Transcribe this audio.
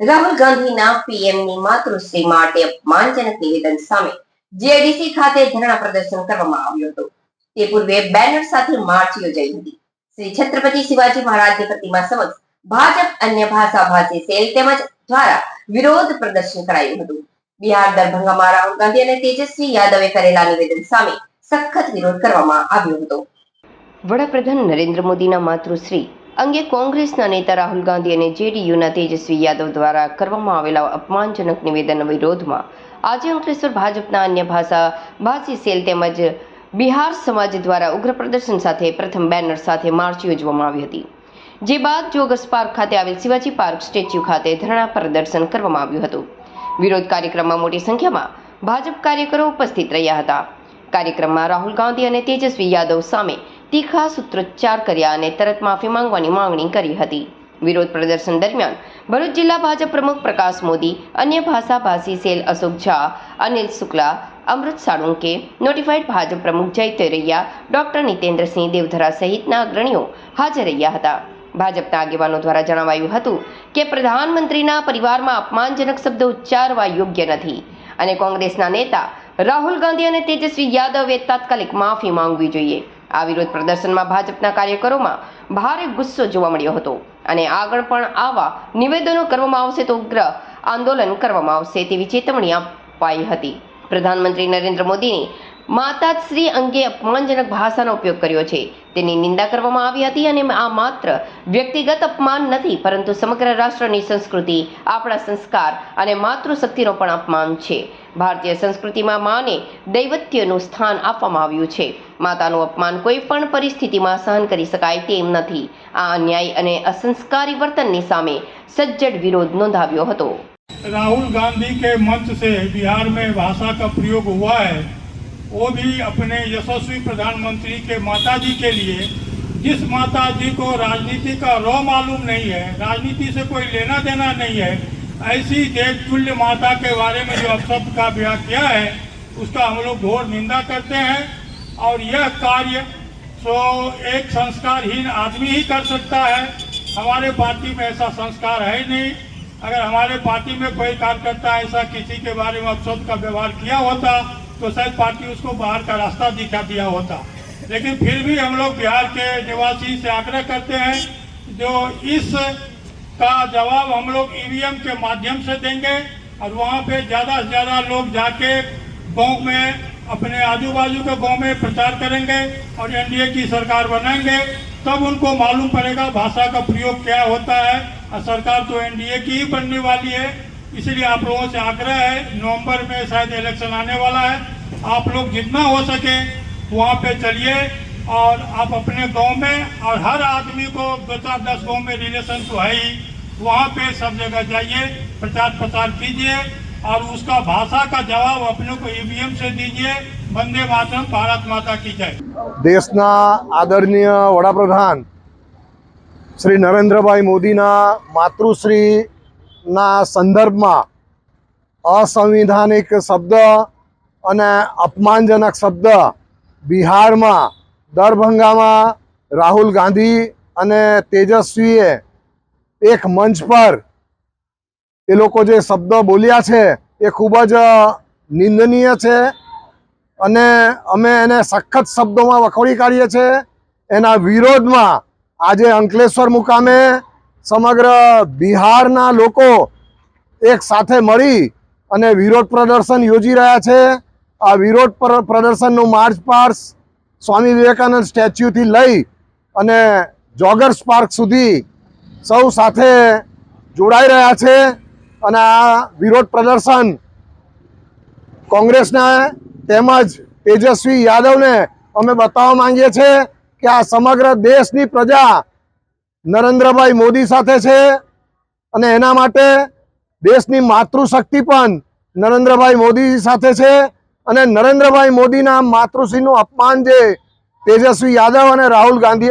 રાહુલ ગાંધીના પીએમની માતૃશ્રી માટે અપમાનજનક નિવેદન સામે જીઆઈડીસી ખાતે ધરણા પ્રદર્શન કરવામાં આવ્યું હતું. તે પૂર્વે બેનર સાથે માર્ચ યોજાઈ હતી. શ્રી છત્રપતિ શિવાજી મહારાજની પ્રતિમા સમક્ષ ભાજપ અન્ય ભાષાભાષી સેલ તેમજ દ્વારા વિરોધ પ્રદર્શન કરાયું હતું. બિહાર દરભંગામાં રાહુલ ગાંધી અને તેજસ્વી યાદવે કરેલા નિવેદન સામે સખત વિરોધ કરવામાં આવ્યો હતો. વડાપ્રધાન નરેન્દ્ર મોદીના માતૃશ્રી અંગે કોંગ્રેસના નેતા રાહુલ ગાંધી અને જેડીયુના તેજસ્વી યાદવ દ્વારા કરવામાં આવેલા અપમાનજનક નિવેદનના વિરોધમાં આજે અંકલેશ્વર ભાજપના અન્ય ભાષા ભાષી સેલ તેમજ બિહાર સમાજ દ્વારા ઉગ્ર પ્રદર્શન સાથે પ્રથમ બેનર સાથે માર્ચ યોજવામાં આવી હતી. જે બાદ જોગસ પાર્ક ખાતે આવેલ શિવાજી પાર્ક સ્ટેચ્યુ ખાતે ધરણા પ્રદર્શન કરવામાં આવ્યું હતું. વિરોધ કાર્યક્રમમાં મોટી સંખ્યામાં ભાજપ કાર્યકરો ઉપસ્થિત રહ્યા હતા. કાર્યક્રમમાં રાહુલ ગાંધી અને તેજસ્વી યાદવ સામે તીખા સૂત્રોચ્ચાર કર્યા અને તરત માફી માંગવાની માંગણી કરી હતી. વિરોધ પ્રદર્શન દરમિયાન ભરૂચ જિલ્લા ભાજપ પ્રમુખ પ્રકાશ મોદી, અન્ય ભાષાભાષી સેલ અશોક ઝા, અનિલ શુક્લા, અમૃત સાળુંકે નોટિફાઈડ ભાજપ પ્રમુખ જય તેરૈયા ડોક્ટર નિતેન્દ્રસિંહ દેવધરા સહિતના અગ્રણીઓ હાજર રહ્યા હતા. ભાજપના આગેવાનો દ્વારા જણાવાયું હતું કે પ્રધાનમંત્રીના પરિવારમાં અપમાનજનક શબ્દ ઉચ્ચારવા યોગ્ય નથી અને કોંગ્રેસના નેતા રાહુલ ગાંધી અને તેજસ્વી યાદવે તાત્કાલિક માફી માંગવી જોઈએ. આ વિરોધ પ્રદર્શનમાં ભાજપના કાર્યકરોમાં ભારે ગુસ્સો જોવા મળ્યો હતો. અને આગળ પણ આવા નિવેદનો કરવામાં આવશે તો ઉગ્ર આંદોલન કરવામાં આવશે તેવી ચેતવણી અપાઈ હતી. પ્રધાનમંત્રી નરેન્દ્ર મોદીની માતાશ્રી અંગે અપમાનજનક ભાષાનો ઉપયોગ કર્યો છે. તેની નિંદા કરવામાં આવી હતી અને આ માત્ર વ્યક્તિગત અપમાન નથી, પરંતુ સમગ્ર રાષ્ટ્રની સંસ્કૃતિ, આપણા સંસ્કાર અને માતૃશક્તિનો પણ અપમાન છે. ભારતીય સંસ્કૃતિમાં માને દૈવત્યનું સ્થાન આપવામાં આવ્યું છે માતાનું અપમાન કોઈ પણ પરિસ્થિતિમાં સહન કરી શકાય તેમ નથી આ અન્યાય અને અસંસ્કારી વર્તનની સામે સજ્જડ વિરોધ નોંધાવ્યો હતો राहुल गांधी के मंच से बिहार में भाषा का प्रयोग हुआ है वो भी अपने यशस्वी प्रधानमंत्री के माता जी के लिए जिस माता जी को राजनीति का रो मालूम नहीं है राजनीति से कोई लेना देना नहीं है ऐसी देश तुल्य माता के बारे में जो अपशब्द का बयान किया है, उसका हम लोग घोर निंदा करते हैं और यह कार्य सो एक संस्कारहीन आदमी ही कर सकता है। हमारे पार्टी में ऐसा संस्कार है ही नहीं। अगर हमारे पार्टी में कोई कार्यकर्ता ऐसा किसी के बारे में अपशब्द का व्यवहार किया होता तो शायद पार्टी उसको बाहर का रास्ता दिखा दिया होता। लेकिन फिर भी हम लोग बिहार के निवासी से आग्रह करते हैं, जो इस का जवाब हम लोग ईवीएम के माध्यम से देंगे और वहाँ पे ज़्यादा से ज़्यादा लोग जाके गाँव में, अपने आजू बाजू के गाँव में प्रचार करेंगे और एनडीए की सरकार बनाएँगे। तब उनको मालूम पड़ेगा भाषा का प्रयोग क्या होता है। और सरकार तो एनडीए की ही बनने वाली है। इसलिए आप लोगों से आग्रह है, नवंबर में शायद इलेक्शन आने वाला है। आप लोग जितना हो सके वहाँ पे चलिए। और आप अपने गांव में और हर आदमी को दो चार दस गांव में रिलेशन तो है ही वहाँ पे सब जगह जाइए प्रचार प्रसार कीजिए और उसका भाषा का जवाब अपने को ईवीएम से दीजिए वंदे मातरम भारत माता की जय દેશના આદરણીય વડાપ્રધાન શ્રી નરેન્દ્રભાઈ મોદીના માતૃશ્રીના સંદર્ભમાં અસંવિધાનિક શબ્દ અને અપમાનજનક શબ્દ બિહારમાં દરભંગામાં રાહુલ ગાંધી અને તેજસ્વીએ એક મંચ પર એ લોકો જે શબ્દ બોલ્યા છે એ ખૂબ જ નિંદનીય છે અને અમે એને સખત શબ્દોમાં વખોડી કાઢીએ છીએ. એના વિરોધમાં આજે અંકલેશ્વર મુકામે સમગ્ર બિહારના લોકો એક સાથે મળી અને વિરોધ પ્રદર્શન યોજી રહ્યા છે. આ વિરોધ પ્ર- પ્રદર્શનનું માર્ચ પાસ સ્વામી વિવેકાનંદ સ્ટેચ્યુથી લઈ અને જોગર્સ પાર્ક સુધી સૌ સાથે જોડાઈ રહ્યા છે. અને આ વિરોધ પ્રદર્શન કોંગ્રેસના તેમજ તેજસ્વી યાદવને અમે બતાવવા માંગીએ છીએ કે આ સમગ્ર દેશની પ્રજા નરેન્દ્રભાઈ મોદી સાથે છે અને એના માટે દેશની માતૃશક્તિ પણ નરેન્દ્રભાઈ મોદી સાથે છે. અને નરેન્દ્રભાઈ મોદીના માતૃશ્રીનું અપમાન જે તેજસ્વી યાદવ અને રાહુલ ગાંધી